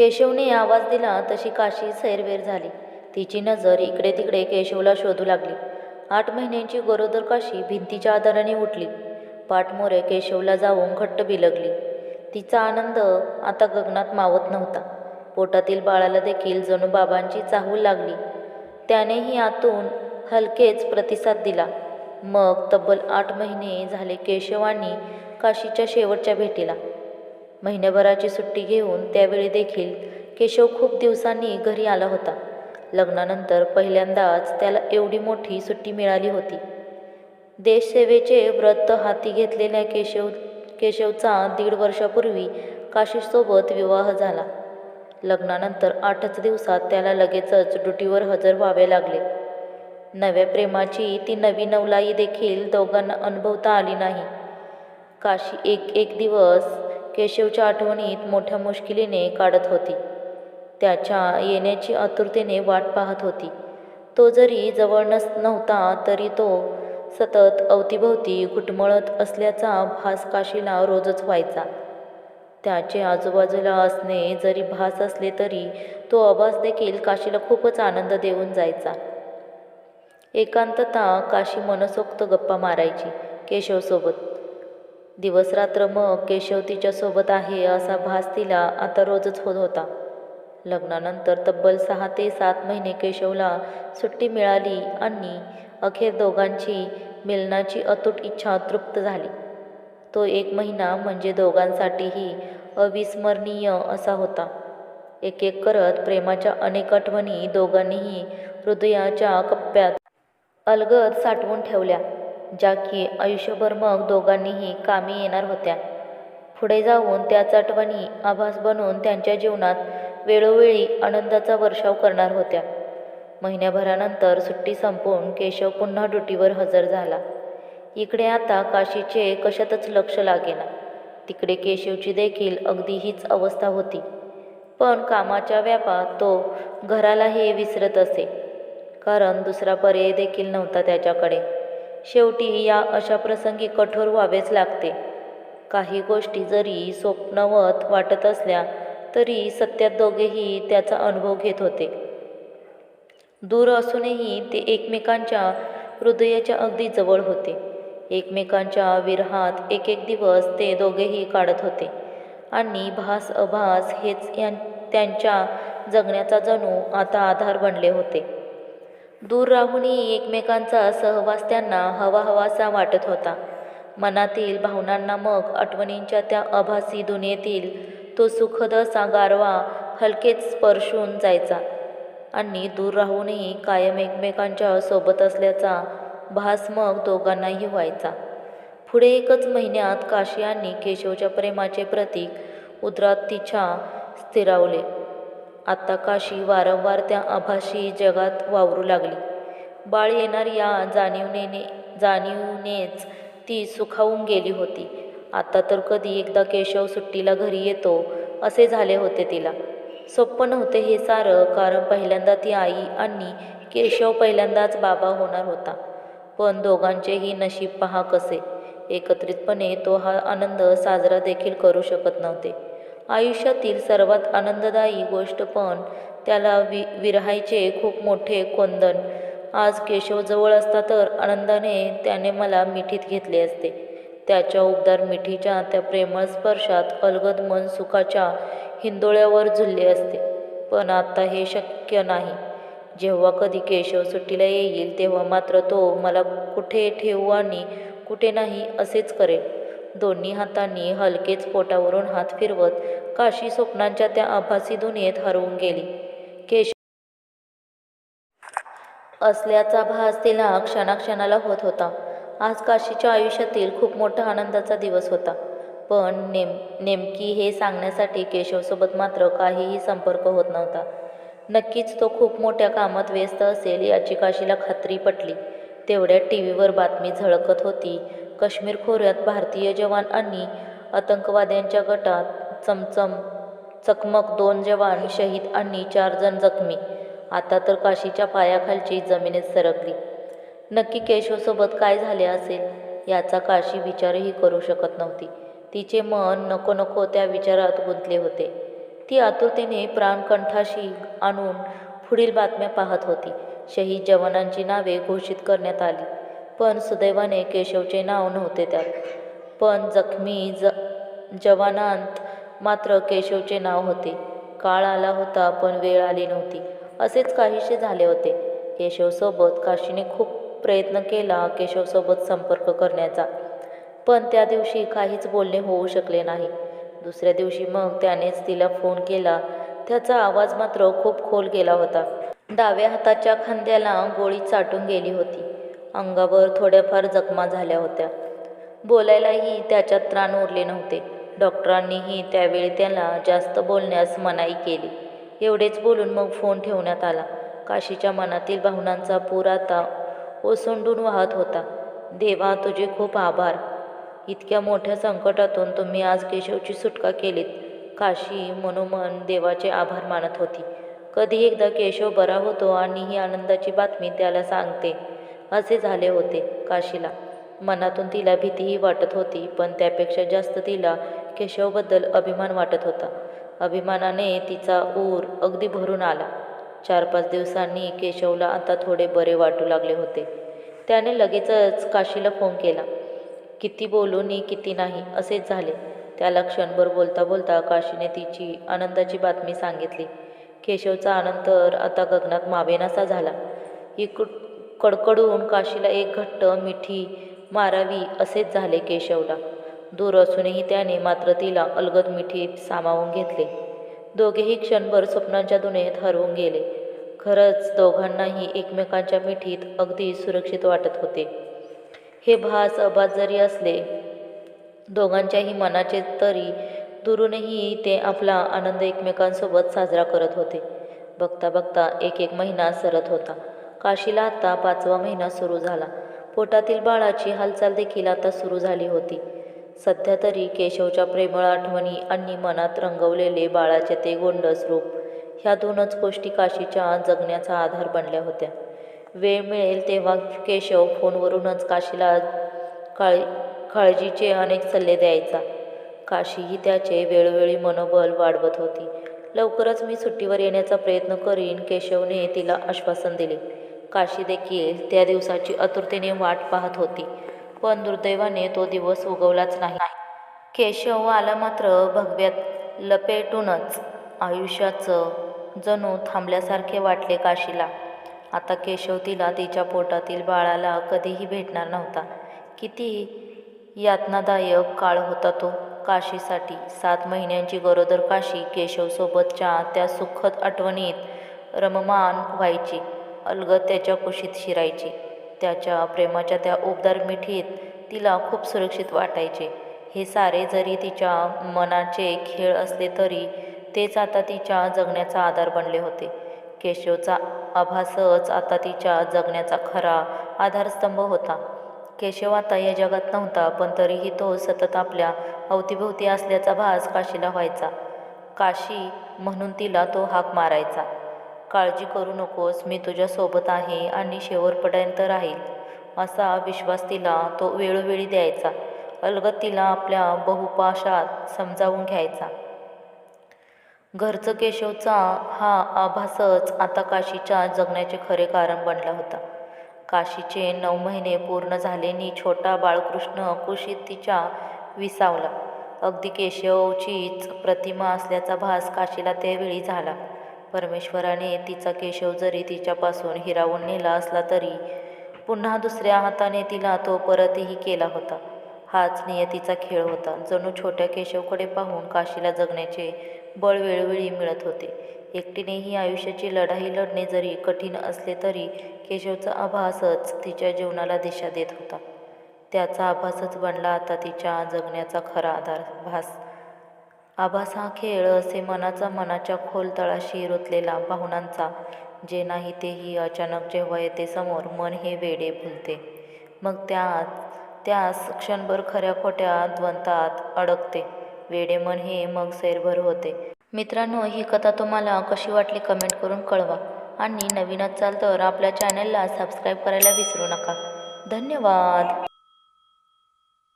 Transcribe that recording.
केशवने आवाज दिला तशी काशी सैरवेर झाली. तिची नजर इकडे तिकडे केशवला शोधू लागली. आठ महिन्यांची गरोदर काशी भिंतीच्या आधाराने उठली. पाठमोरे केशवला जाऊन घट्ट बिलगली. तिचा आनंद आता गगनात मावत नव्हता. पोटातील बाळाला देखील जणू बाबांची चाहूल लागली. त्यानेही आतून हलकेच प्रतिसाद दिला. मग तब्बल आठ महिने झाले केशवानी काशीच्या शेवटच्या भेटीला. महिन्याभराची सुट्टी घेऊन त्यावेळी देखील केशव खूप दिवसांनी घरी आला होता. लग्नानंतर पहिल्यांदाच त्याला एवढी मोठी सुट्टी मिळाली होती. देशसेवेचे व्रत हाती घेतलेल्या केशव केशवचा दीड वर्षापूर्वी काशीसोबत विवाह झाला. लग्नानंतर आठच दिवसात त्याला लगेचच ड्युटीवर हजर व्हावे लागले. नव्या प्रेमाची ती नवी नवलाई देखील दोघांना अनुभवता आली नाही. काशी एक एक दिवस केशवच्या आठवणीत मोठ्या मुश्किलीने काढत होती. त्याच्या येण्याची आतुरतेने वाट पाहत होती. तो जरी जवळ नस नव्हता तरी तो सतत अवतीभोवती घुटमळत असल्याचा भास काशीला रोजच व्हायचा. त्याचे आजूबाजूला असणे जरी भास असले तरी तो आभास देखील काशीला खूपच आनंद देऊन जायचा. एकांतता काशी मनसोक्त गप्पा मारायची केशवसोबत. दिवसरात्र मग केशव तिच्यासोबत आहे असा भास तिला आता रोजच होत होता. लग्नानंतर तब्बल सहा ते सात महिने केशवला सुट्टी मिळाली आणि अखेर दोघांची मिलनाची अतूट इच्छा तृप्त झाली. तो एक महिना म्हणजे दोघांसाठीही अविस्मरणीय असा होता. एक एक करत प्रेमाच्या अनेक आठवणी दोघांनीही हृदयाच्या कप्प्यात अलगद साठवून ठेवल्या. ज्या की आयुष्यभर मग दोघांनीही कामी येणार होत्या. पुढे जाऊन त्याच आठवणी आभास बनून त्यांच्या जीवनात वेळोवेळी आनंदाचा वर्षाव करणार होत्या. महिन्याभरानंतर सुट्टी संपवून केशव पुन्हा ड्युटीवर हजर झाला. इकडे आता काशीचे कशातच लक्ष लागेना. तिकडे केशवची देखील अगदी हीच अवस्था होती. पण कामाच्या व्यापात तो घरालाही विसरत असे. कारण दुसरा पर्याय देखील नव्हता त्याच्याकडे. शेवटी या अशा प्रसंगी कठोर व्हावेच लागते. काही गोष्टी जरी स्वप्नवत वाटत असल्या तरी सत्यात दोघेही त्याचा अनुभव घेत होते. दूर असूनही ते एकमेकांच्या हृदयाच्या अगदी जवळ होते. एकमेकांच्या विरहात एक एक दिवस ते दोघेही काढत होते. आणि भास अभास हेच यां त्यांच्या जगण्याचा जणू आता आधार बनले होते. दूर राहूनही एकमेकांचा सहवास त्यांना हवा हवासा वाटत होता. मनातील भावनांना मग आठवणींच्या त्या आभासी दुनियेतील तो सुखद असा गारवा हलकेच स्पर्शून जायचा आणि दूर राहूनही कायम एकमेकांच्या सोबत असल्याचा भास मग दोघांनाही व्हायचा. पुढे एकच महिन्यात काशी आणि केशवच्या प्रेमाचे प्रतीक उद्रात तिच्या स्थिरावले. आता काशी वारंवार त्या आभाशी जगात वावरू लागली. बाळ येणार या जाणीवनेने जाणीवनेच ती सुखावून गेली होती. आता तर कधी एकदा केशव सुट्टीला घरी येतो असे झाले होते तिला. सोप्पं नव्हते हे सारं कारण पहिल्यांदा ती आई आणि केशव पहिल्यांदाच बाबा होणार होता. पण दोघांचेही नशीब पहा कसे. एकत्रितपणे तो हा आनंद साजरा देखील करू शकत नव्हते. आयुष्यातील सर्वात आनंददायी गोष्ट पण त्याला वि विरहायचे खूप मोठे कोंदण आज केशव जवळ असता तर आनंदाने त्याने मला मिठीत घेतले असते. त्याच्या उबदार मिठीच्या त्या प्रेमळ स्पर्शात अलगद मन सुखाच्या हिंदोळ्यावर झुलले असते. पण आता हे शक्य नाही. जेव्हा कधी केशव सुट्टीला येईल तेव्हा मात्र तो मला कुठे ठेवू आणि कुठे नाही असेच करेल. दोन्ही हातांनी हलकेच पोटावरून हात फिरवत काशी स्वप्नांच्या त्या आभासी दुनियेत हरवून गेली. केश असल्याचा भास तिला क्षणाक्षणाला होत होता. आज काशीच्या आयुष्यातील खूप मोठा आनंदाचा दिवस होता. पण नेम नेमकी हे सांगण्यासाठी केशवसोबत मात्र काहीही संपर्क होत नव्हता. नक्कीच तो खूप मोठ्या कामात व्यस्त असेल याची काशीला खात्री पटली. तेवढ्या टी व्हीवर बातमी झळकत होती. काश्मीर खोऱ्यात भारतीय जवान आणि आतंकवाद्यांच्या गटात चमचम चकमक दोन जवान शहीद आणि चार जण जखमी. आता तर काशीच्या पायाखालची जमिनीत सरकली. नक्की केशवसोबत काय झाले असेल याचा काशी विचारही करू शकत नव्हती. तिचे मन नको नको त्या विचारात गुंतले होते. ती आतुरतेने प्राणकंठाशी आणून पुढील बातम्या पाहत होती. शहीद जवानांची नावे घोषित करण्यात आली. पण सुदैवाने केशवचे नाव नव्हते त्यात. पण जखमी ज जवानांत मात्र केशवचे नाव होते. काळ आला होता पण वेळ आली नव्हती. असेच काहीसे झाले होते. केशवसोबत काशीने खूप प्रयत्न केला केशवसोबत संपर्क करण्याचा. पण त्या दिवशी काहीच बोलणे होऊ शकले नाही. दुसऱ्या दिवशी मग त्यानेच तिला फोन केला. त्याचा आवाज मात्र खूप खोल गेला होता. डाव्या हाताच्या खांद्याला गोळी चाटून गेली होती. अंगावर थोड्याफार जखमा झाल्या होत्या. बोलायलाही त्याच्यात त्राण उरले नव्हते. डॉक्टरांनीही त्यावेळी त्याला जास्त बोलण्यास मनाई केली. एवढेच बोलून मग फोन ठेवण्यात आला. काशीच्या मनातील भावनांचा पूर आता ओसंडून वाहत होता. देवा तुझे खूप आभार. इतक्या मोठ्या संकटातून तुम्ही आज केशवची सुटका केलीत. काशी मनोमन देवाचे आभार मानत होती. कधी एकदा केशव बरा होतो आणि ही आनंदाची बातमी त्याला सांगते. असे झाले होते काशीला. मनातून तिला भीतीही वाटत होती पण त्यापेक्षा जास्त तिला केशवबद्दल अभिमान वाटत होता. अभिमानाने तिचा ऊर अगदी भरून आला. चार पाच दिवसांनी केशवला आता थोडे बरे वाटू लागले होते. त्याने लगेचच काशीला फोन केला. किती बोलू नी किती नाही असेच झाले. त्याला क्षणभर बोलता बोलता काशीने तिची आनंदाची बातमी सांगितली. केशवचा आनंद तर आता गगनात मावेनासा झाला. इकड कडकडून काशीला एक घट्ट मिठी मारावी असेच झाले केशवला. दूर असूनही त्याने मात्र तिला अलगद मिठीत सामावून घेतले. दोघेही क्षणभर स्वप्नांच्या दुनियेत हरवून गेले. खरंच दोघांनाही एकमेकांच्या मिठीत अगदी सुरक्षित वाटत होते. हे भास अभास जरी असले दोघांच्याही मनाचे तरी दुरूनही ते आपला आनंद एकमेकांसोबत साजरा करत होते. बघता बघता एक एक महिना सरत होता. काशीला आता पाचवा महिना सुरू झाला. पोटातील बाळाची हालचाल देखील आता सुरू झाली होती. सध्या तरी केशवच्या प्रेमळ आठवणी आणि मनात रंगवलेले बाळाचे ते गोंडस रूप ह्या दोनच गोष्टी काशीच्या जगण्याचा आधार बनल्या होत्या. वेळ मिळेल तेव्हा केशव फोनवरूनच काशीला काळी काळजीचे अनेक सल्ले द्यायचा. काशीही त्याचे वेळोवेळी मनोबल वाढवत होती. लवकरच मी सुट्टीवर येण्याचा प्रयत्न करीन केशवने तिला आश्वासन दिले. काशी देखील त्या दिवसाची आतुरतेने वाट पाहत होती. पण दुर्दैवाने तो दिवस उगवलाच नाही. केशव आला मात्र भगव्यात लपेटूनच आयुष्याचं जणू थांबल्यासारखे वाटले काशीला. आता केशव तिला तिच्या पोटातील बाळाला कधीही भेटणार नव्हता. किती यातनादायक काळ होता तो. काशीसाठी सात महिन्यांची गरोदर काशी केशवसोबतच्या त्या सुखद आठवणीत रममान व्हायची. अलगद त्याच्या कुशीत शिरायची. त्याच्या प्रेमाच्या त्या उबदार मिठीत तिला खूप सुरक्षित वाटायचे. हे सारे जरी तिच्या मनाचे खेळ असले तरी तेच आता तिच्या जगण्याचा आधार बनले होते. केशवचा आभासच आता तिच्या जगण्याचा खरा आधारस्तंभ होता. केशव आता या जगात नव्हता पण तरीही तो सतत आपल्या अवतीभोवती असल्याचा भास काशीला व्हायचा. काशी म्हणून तिला तो हाक मारायचा. काळजी करू नकोस मी तुझ्यासोबत आहे आणि शेवटपर्यंत राहील असा विश्वास तिला तो वेळोवेळी द्यायचा. अलगद तिला आपल्या बहुपाशात समजावून घ्यायचा. घरचं केशवचा हा आभासच आता काशीच्या जगण्याचे खरे कारण बनला होता. काशीचे नऊ महिने पूर्ण झालेनी छोटा बाळकृष्ण कुशीत तिच्या विसावला. अगदी केशवचीच प्रतिमा असल्याचा भास काशीला त्यावेळी झाला. परमेश्वराने तिचा केशव जरी तिच्यापासून हिरावून नेला असला तरी पुन्हा दुसऱ्या हाताने तिला तो परतही केला होता. हाच नियतीचा खेळ होता जणू छोट्या केशवकडे पाहून काशीला जगण्याचे बळ वेळोवेळी मिळत होते. एकटीनेही आयुष्याची लढाई लढणे जरी कठीण असले तरी केशवचा आभासच तिच्या जीवनाला दिशा देत होता. त्याचा आभासच बनला आता तिच्या जगण्याचा खरा आधार भास आभास हा खेळ असे मनाचा मनाच्या खोल तळाशी रुतलेला भावनांचा जे नाही तेही अचानक जेव्हा येते समोर मन हे वेडे भुलते मग त्या त्यास क्षणभर खऱ्या खोट्या द्वंतात अडकते. वेडे मन हे मग सैरभर होते. मित्रांनो ही कथा तुम्हाला कशी वाटली कमेंट करून कळवा. आणि नवीन असाल तर आपल्या चॅनलला सबस्क्राईब करायला विसरू नका. धन्यवाद!